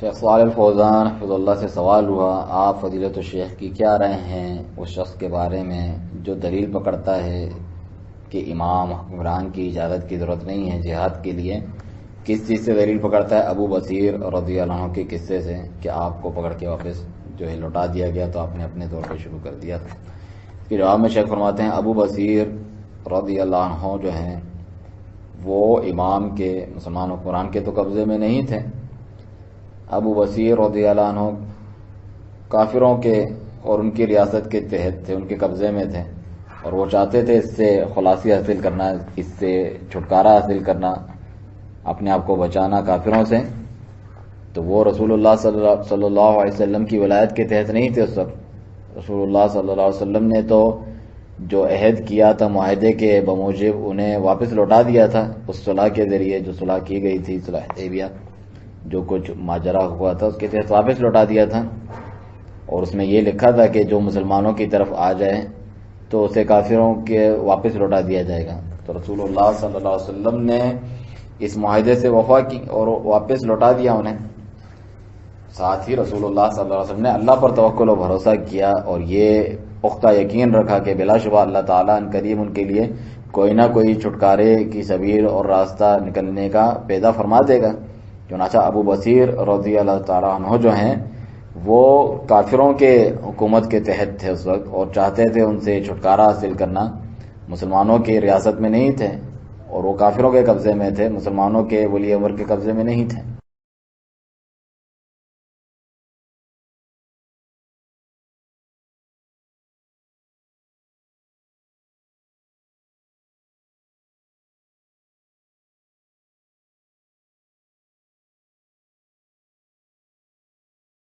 शेख साल फौजान हफिज़ल्ला से सवाल हुआ, आप फजीलत शेख की क्या राय हैं उस शख्स के बारे में जो दलील पकड़ता है कि इमाम हुक्मरान की इजाज़त की ज़रूरत नहीं है जिहाद के लिए? किस चीज़ से दलील पकड़ता है? अबू बसीर रदी के किस्से से कि आपको पकड़ के वापस जो है लौटा दिया गया तो आपने अपने तौर पर शुरू कर दिया था। इसके जवाब में शेख फरमाते हैं, अबू बसीर रदी जो हैं, वो इमाम के, मुसलमान हुक्मरान के तो कब्ज़े में नहीं थे। अबू वसीर रदियानो काफिरों के और उनकी रियासत के तहत थे, उनके कब्ज़े में थे। और वो चाहते थे इससे खलासी हासिल करना, इससे छुटकारा हासिल करना, अपने आप को बचाना काफिरों से। तो वो रसूलुल्लाह सल्लल्लाहु अलैहि वसल्लम की वलायत के तहत नहीं थे उस वक्त। रसूलुल्लाह सल्लल्लाहु अलैहि वसल्लम ने तो जो अहद किया था, माहदे के बमूजिब उन्हें वापस लौटा दिया था, उस सुलह के ज़रिए जो सलाह की गई थी सुलह जो कुछ माजरा हुआ था, उसके तहत वापस लौटा दिया था। और उसमें यह लिखा था कि जो मुसलमानों की तरफ़ आ जाए तो उसे काफिरों के वापस लौटा दिया जाएगा। तो रसूलुल्लाह सल्लल्लाहु अलैहि वसल्लम ने इस माहदे से वफा की और वापस लौटा दिया उन्हें। साथ ही अलैहि वसल्लम ने अल्लाह पर तवक्ल भरोसा किया और ये पुख्ता यकीन रखा कि बिलाशुबा अल्लाह ताला करीम उनके लिए कोई ना कोई छुटकारे की सबीर और रास्ता निकलने का पैदा फरमा देगा। चुनाचा अबू बसीर रज़ी अल्लाह जो हैं, वो काफिरों के हुकूमत के तहत थे उस वक्त और चाहते थे उनसे छुटकारा हासिल करना। मुसलमानों की रियासत में नहीं थे और वो काफिरों के कब्ज़े में थे, मुसलमानों के वली अमर के कब्ज़े में नहीं थे।